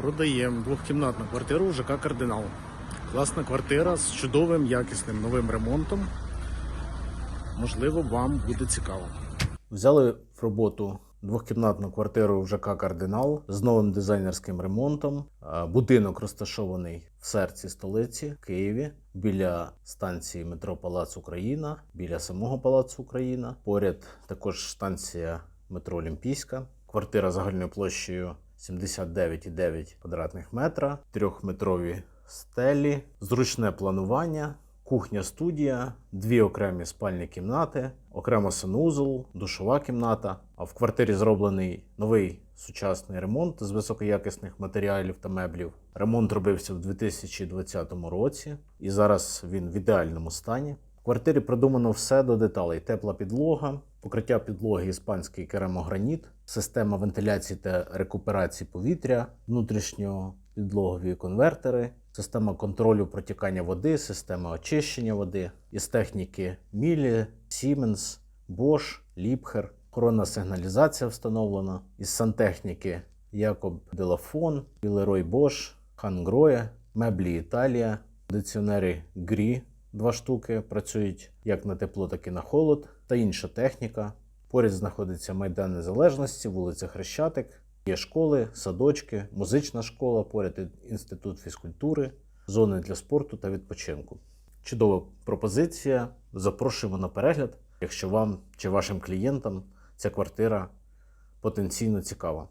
Продаємо двохкімнатну квартиру в ЖК Кардинал. Класна квартира з чудовим якісним новим ремонтом. Можливо, вам буде цікаво. Взяли в роботу двохкімнатну квартиру в ЖК Кардинал з новим дизайнерським ремонтом. Е, Будинок розташований в серці столиці Києві біля станції метро Палац Україна, біля самого Палацу Україна. Поряд також станція метро Олімпійська. Квартира загальною площею 79,9 квадратних метра, трьохметрові стелі, зручне планування, кухня студія, дві окремі спальні кімнати, окремо санузел, душова кімната. А в квартирі зроблений новий сучасний ремонт з високоякісних матеріалів та меблів. Ремонт робився в 2020 році, і зараз він в ідеальному стані. В квартирі продумано все до деталей: тепла підлога, покриття підлоги іспанський керамограніт, система вентиляції та рекуперації повітря, внутрішньопідлогові конвертери, система контролю протікання води, система очищення води. Із техніки Мілі, Siemens, Bosch, Liebherr. Охоронна сигналізація встановлена. Із сантехніки Якоб Делафон, Білерой Bosch, Хангроє, меблі Італія, кондиціонери Грі два штуки працюють як на тепло, так і на холод, та інша техніка. Поряд знаходиться Майдан Незалежності, вулиця Хрещатик. Є школи, садочки, музична школа, поряд інститут фізкультури, зони для спорту та відпочинку. Чудова пропозиція. Запрошуємо на перегляд, якщо вам чи вашим клієнтам ця квартира потенційно цікава.